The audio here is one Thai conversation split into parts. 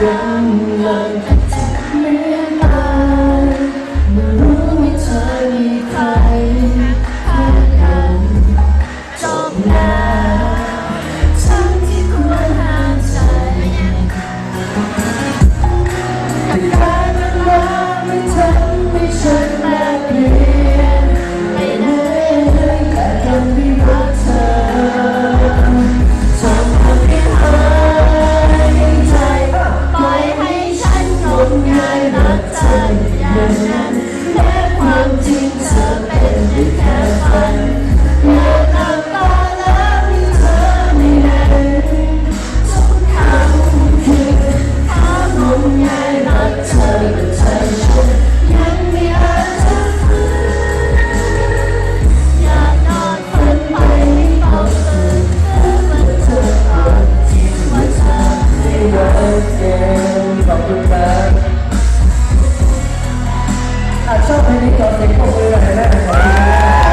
girl. อบคุชอบเพลงนี้ขอเสียงปรบมือหน่อยได้ไหมครั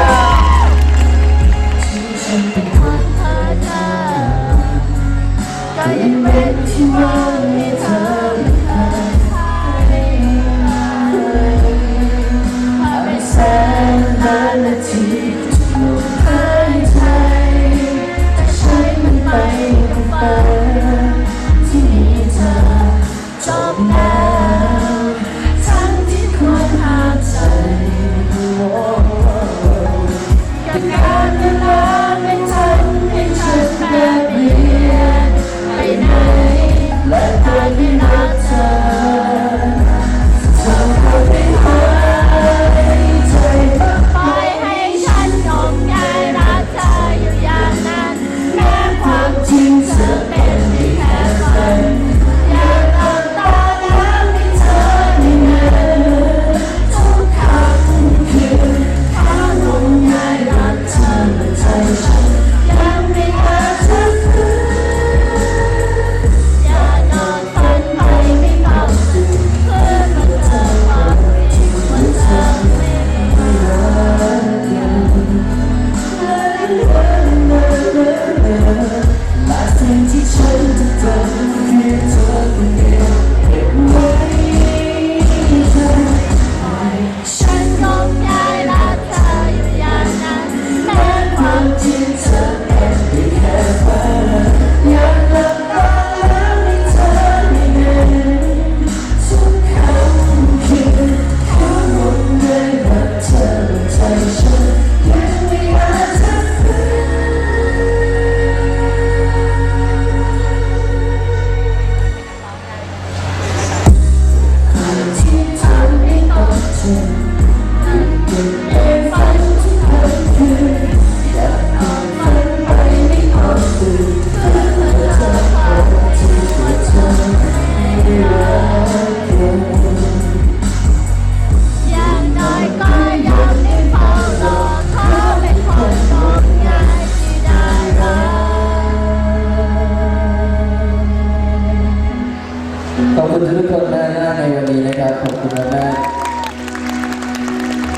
ขอบคุณทุกคนมากในวันนี้นะครับ ขอบคุณแม่ก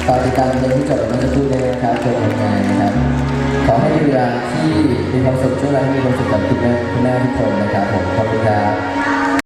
ฝากติดตารเพลงที่จบมื่อสักคะด้นะครับเป็นผลงานนะครับ ขอให้มีเวลาที่มีความสุขช่วงเวลาที่มีความสุขกับคุณคุณแม่ทุกคนนะครับผมขอบคุณครับ